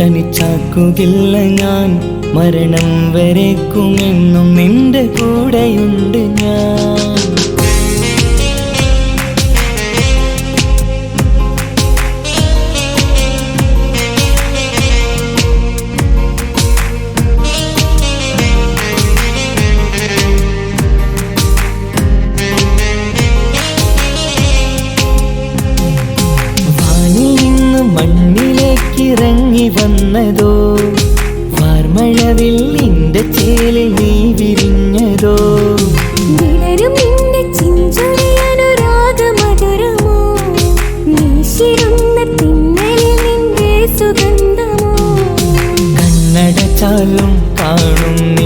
തനിച്ചാക്കുകില്ല ഞാൻ. മരണം വരേക്കുമെന്നും നിന്റെ കൂടെയുണ്ട് ഞാൻ. ചാലും കാണും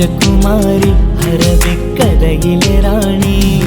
രാജകുമാരി ഹരവിക്കരയിലെ റാണി.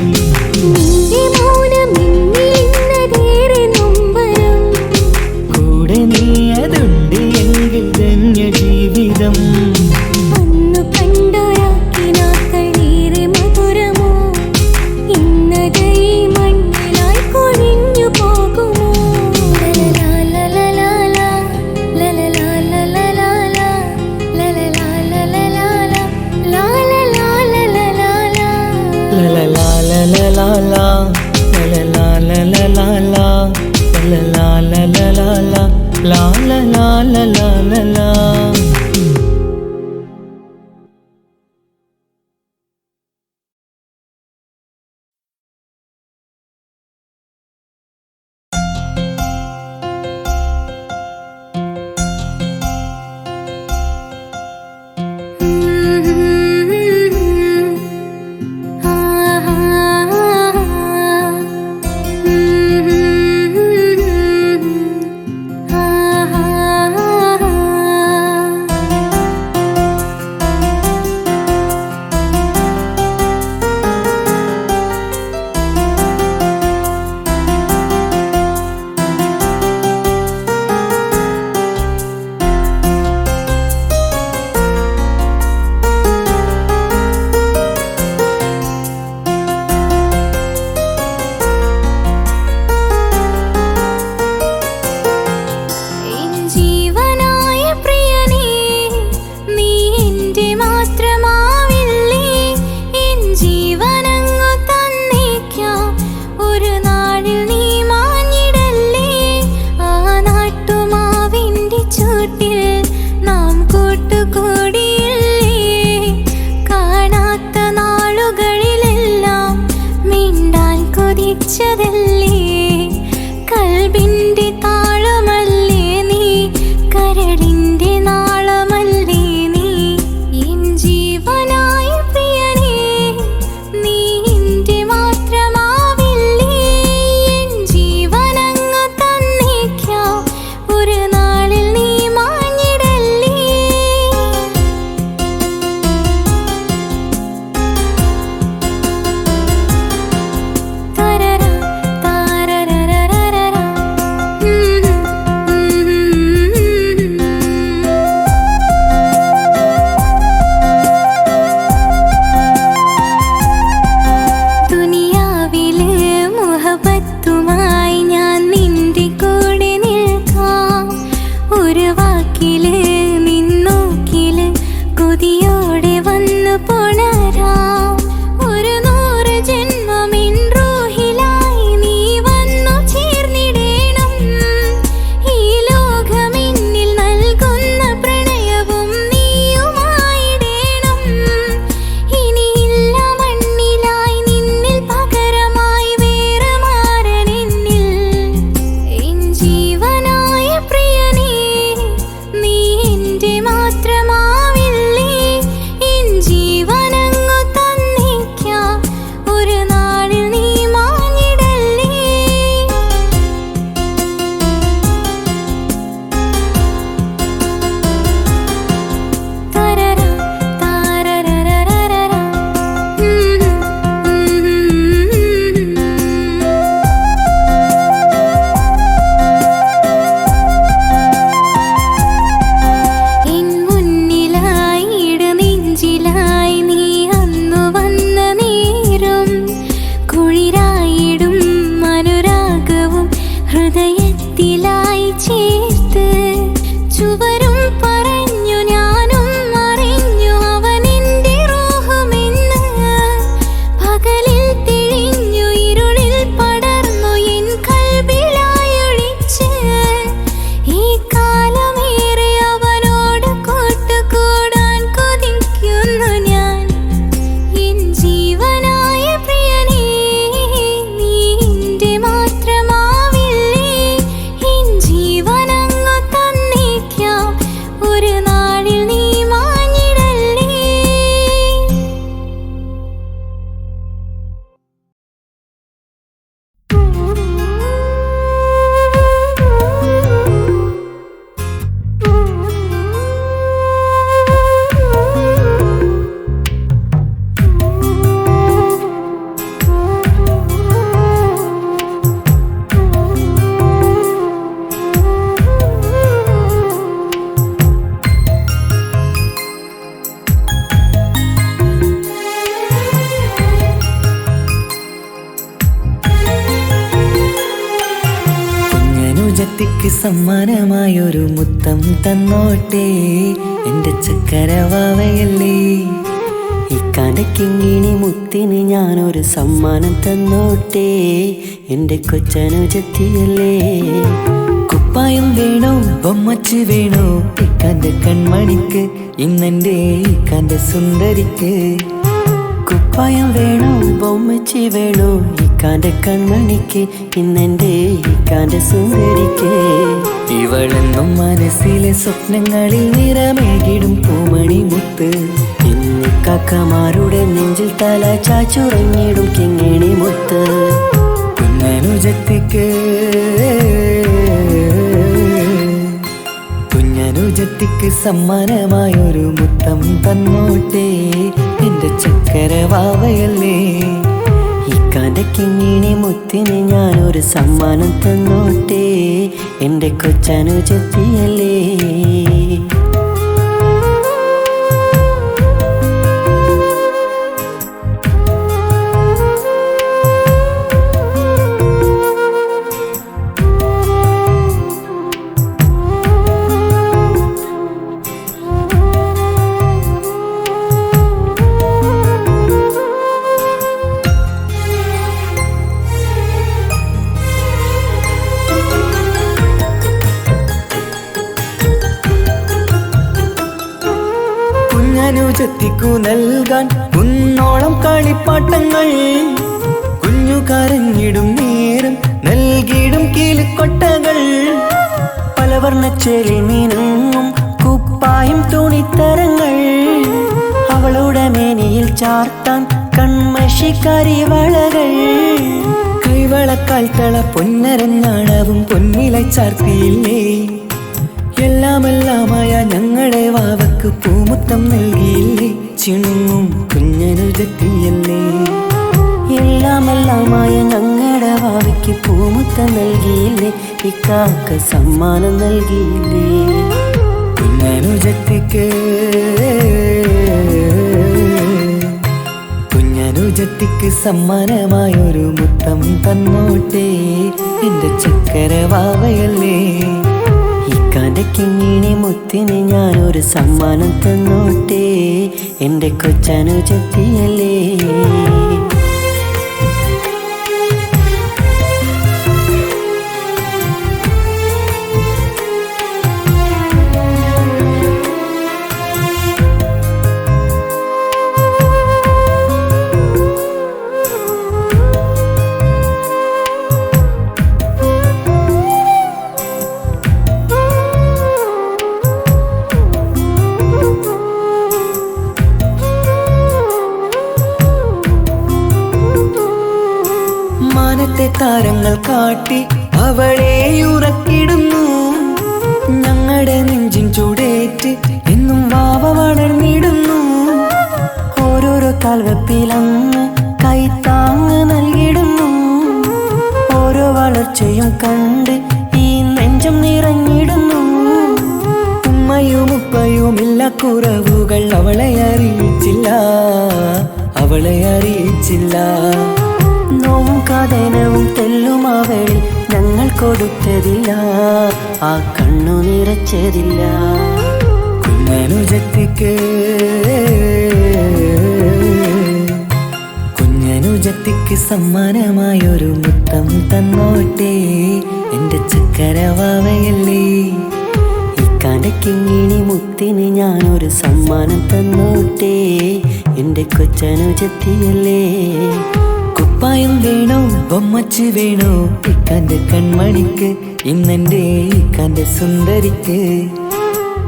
തന്നോട്ടെ എന്റെ ചക്കരവാവയല്ലേ? ഈ കിങ്ങിണി മുത്തിന് ഞാനൊരു സമ്മാനം തന്നോട്ടെ എന്റെ കൊച്ചനുജത്തിയല്ലേ? കുപ്പായം വേണോ ബൊമ്മച്ച് വേണോ ഇക്കാന്റെ കൺമണിക്ക് ഇന്നെന്റെ ഇക്കാന്റെ സുന്ദരിക്ക്? കുപ്പായം വേണോ? ബൊമ്മച്ചി വേണോ? ഇക്കാന്റെ കൺമണിക്ക് ഇന്നെന്റെ ഇക്കാന്റെ സുന്ദരിക്ക്. ഇവളെന്നും മനസ്സിലെ സ്വപ്നങ്ങളിൽ നിറമേകിടും പൂമണി മുത്ത് ഇന്ന് കാക്കമാരുടെ നെഞ്ചിൽ തല ചാച്ചുറങ്ങിടും കിങ്ങിണി മുത്ത് കുഞ്ഞനുജത്തിക്ക് കുഞ്ഞനുജത്തിക്ക് സമ്മാനമായൊരു മുത്തം തന്നോട്ടെ. എന്റെ ചക്കര ഈ ഇക്കാന്റെ കിങ്ങിണി മുത്തിന് ഞാനൊരു സമ്മാനം തന്നോട്ടെ. എന്റെ കൊച്ചനുജത്തിയല്ലേ. കുഞ്ഞനുജത്തിക്കു നൽകാൻ കുന്നോളം കളിപ്പാട്ടങ്ങൾ. കുഞ്ഞു കരഞ്ഞിടും നേരം നൽകിയിടും കീലിക്കൊട്ടകൾ പലവർണ ചെറി മീനും കുപ്പായും തുണിത്തരങ്ങൾ. അവളുടെ മേനിയിൽ ചാർത്താൻ കൺമഷിക്കാരി വളകൾ. കൈവളക്കാൽ തള പൊന്നരഞ്ഞാണവും പൊന്നില ചാർത്തിയില്ലേ. എല്ലാമെല്ലാമായ ഞങ്ങളെ വാവക്ക് പൂമുത്തം നൽകിയില്ലേ? ചിണുങ്ങും കുഞ്ഞനുജത്തിയല്ലേ എല്ലാമെല്ലാമായ ഞങ്ങളുടെ വാവയ്ക്ക് പൂമുത്തം നൽകിയില്ലേ? ഇക്കാക്ക സമ്മാനം നൽകിയില്ലേ? കുഞ്ഞനുജത്തിക്ക് കുഞ്ഞനുജത്തിക്ക് സമ്മാനമായൊരു മുത്തം തന്നോട്ടെ? എന്റെ ചക്കര വാവയല്ലേ? ഇക്കാന്റെ കിങ്ങിണി മുത്തിന് ഞാനൊരു സമ്മാനം തന്നോട്ടെ. എന്റെ കൊച്ചനുജത്തിയല്ലേ. കുറവുകൾ അവളെ അറിയിച്ചില്ല. അവളെ അറിയിച്ചില്ല. നോവും കഥനവും തെല്ലും അവളിൽ ഞങ്ങൾ കൊടുത്തതില്ല. ആ കണ്ണു നിറച്ചതില്ല. കുഞ്ഞനുജത്തിക്ക് കുഞ്ഞനുജത്തിക്ക് സമ്മാനമായൊരു മുത്തം തന്നോട്ടെ. എന്റെ ചക്കരവാവയല്ലേ. ഇക്കാന്റെ കിങ്ങിണി മുത്തിന് ഞാനൊരു സമ്മാനം തന്നോട്ടേ. എന്റെ കൊച്ചനുജത്തിയല്ലേ കുപ്പായം വേണോ? ബൊമ്മച്ച് വേണോ? ഇക്കാന്റെ കൺമണിക്ക് ഇന്നെന്റെ ഇക്കാന്റെ സുന്ദരിക്ക്.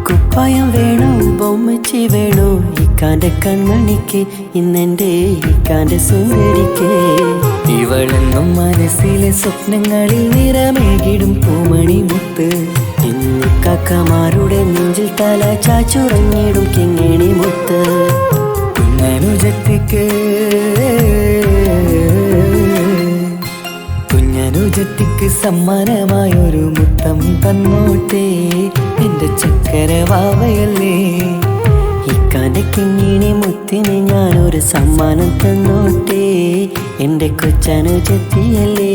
കുപ്പായം വേണോ? ബൊമ്മച്ചി വേണോ? ഇക്കാന്റെ കൺമണിക്ക് ഇന്നെന്റെ ഇക്കാന്റെ സുന്ദരിക്ക്. ഇവളെന്നും മനസ്സിലെ സ്വപ്നങ്ങളിൽ നിറമേകിടും പൂമണി മുത്ത് കാക്കമാരുടെ നെഞ്ചിൽ തല ചാച്ചുറങ്ങിടും കിങ്ങിണി മുത്ത്. കുഞ്ഞനുജത്തിക്ക് കുഞ്ഞനുജത്തിക്ക് സമ്മാനമായൊരു മുത്തം തന്നോട്ടേ. എന്റെ ചക്കര വാവയല്ലേ ഇക്കാന്റെ കിങ്ങിണി മുത്തിന് ഞാനൊരു സമ്മാനം തന്നോട്ടേ. എന്റെ കൊച്ചനുജത്തിയല്ലേ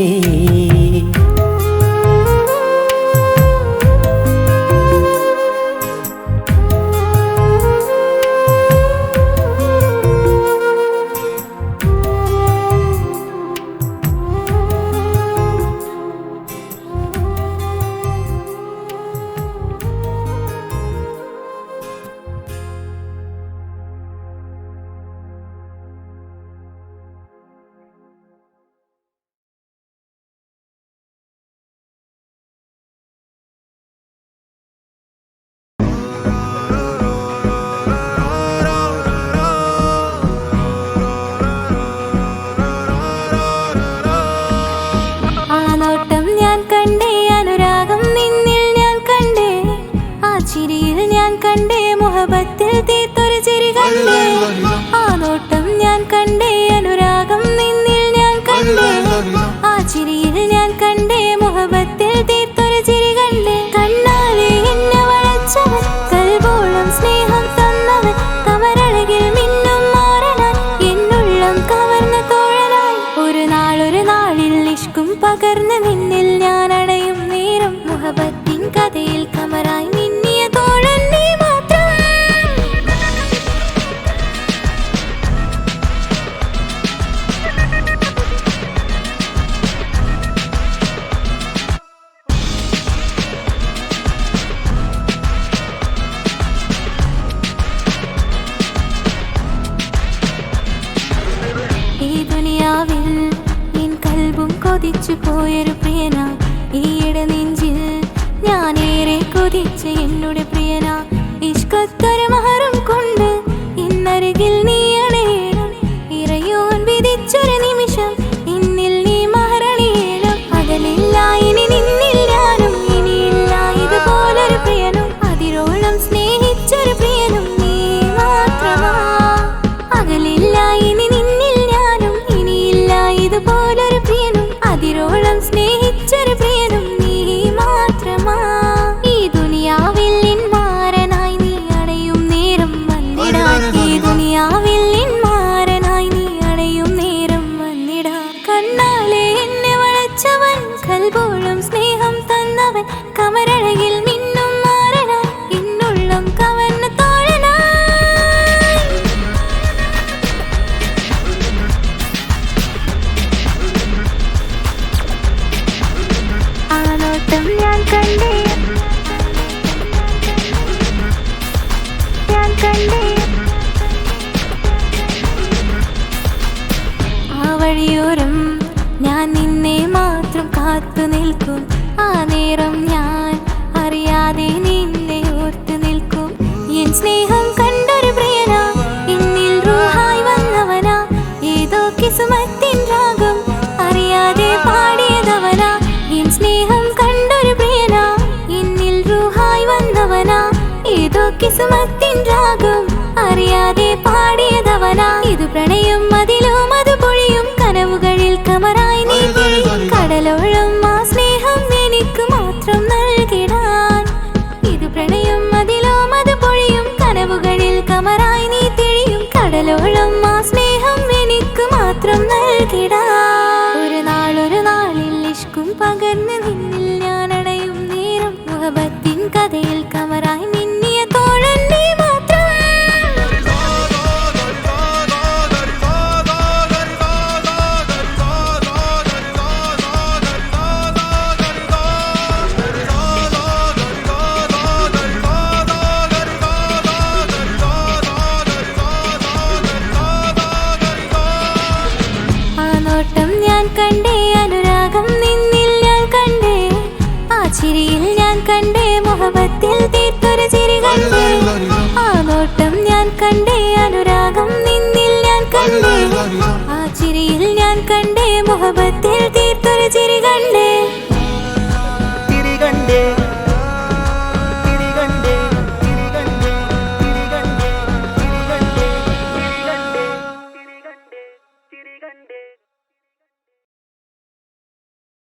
കണ്ടു. ഞാൻ കണ്ടേ അനുരാഗം നിന്നിൽ ഞാൻ കണ്ടേ. ആ ചിരിയിൽ ഞാൻ കണ്ടേ മുഹബത്തിൽ തീർത്തൊരു ചിരി കണ്ടേ.